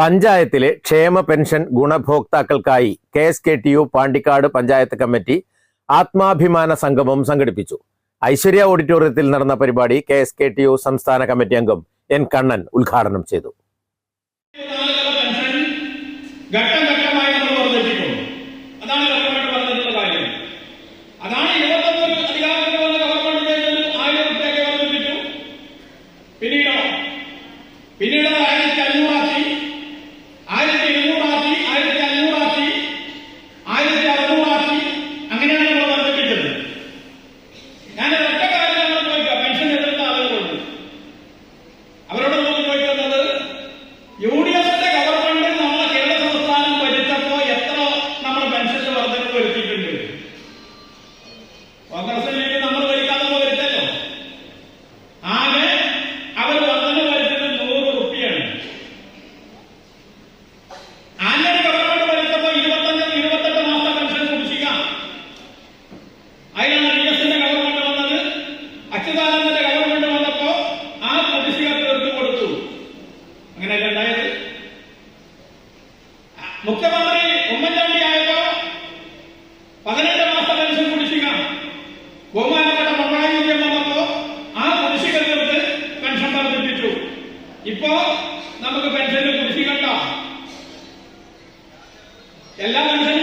പഞ്ചായത്തിലെ ക്ഷേമ pension ഗുണഭോക്താക്കൾക്കായി K S K T U Pandikkad panchayat committee ആത്മാഭിമാന സംഗമം സംഘടിപ്പിച്ചു. ഐശ്വര്യ ഓഡിറ്റോറിയത്തിൽ നടന്ന പരിപാടി K S K T U സംസ്ഥാന കമ്മിറ്റി അംഗം എൻ കണ്ണൻ ഉദ്ഘാടനം ചെയ്തു. മുഖ്യമന്ത്രി ഉമ്മൻചാണ്ടി ആയപ്പോ പതിനെട്ട് മാസം പെൻഷൻ കുടിശ്ശിക. ബഹുമാനപ്പെട്ട പിണറായി വിജയൻ വന്നപ്പോ ആ കുടിശ്ശിക തീർത്ത് പെൻഷൻ വർദ്ധിപ്പിച്ചു. ഇപ്പോ നമുക്ക് പെൻഷന് കുടിശ്ശിക എല്ലാ കിട്ടിയില്ലേ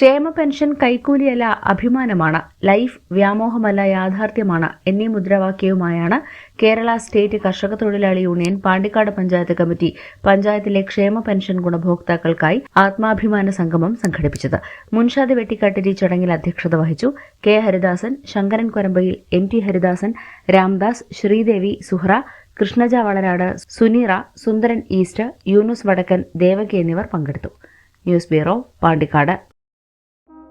ക്ഷേമ പെൻഷൻ കൈക്കൂലിയല്ല അഭിമാനമാണ്. ലൈഫ് വ്യാമോഹമല്ല യാഥാർത്ഥ്യമാണ്. എന്നീ മുദ്രാവാക്യവുമായാണ് കേരള സ്റ്റേറ്റ് കർഷക തൊഴിലാളി യൂണിയൻ പാണ്ടിക്കാട് പഞ്ചായത്ത് കമ്മിറ്റി പഞ്ചായത്തിലെ ക്ഷേമ പെൻഷൻ ഗുണഭോക്താക്കൾക്കായി ആത്മാഭിമാന സംഗമം സംഘടിപ്പിച്ചത്. മുൻഷാദ് വെട്ടിക്കാട്ടിരി ചടങ്ങിൽ അധ്യക്ഷത വഹിച്ചു K Haridasan Sankaran Korambayil M T Haridasan Ramdas Sreedevi Suhra Krishnaja Valarad Suneera Sundaran east Yunus Vadakkan Devaki എന്നിവർ പങ്കെടുത്തു. News bureau Pandikkad.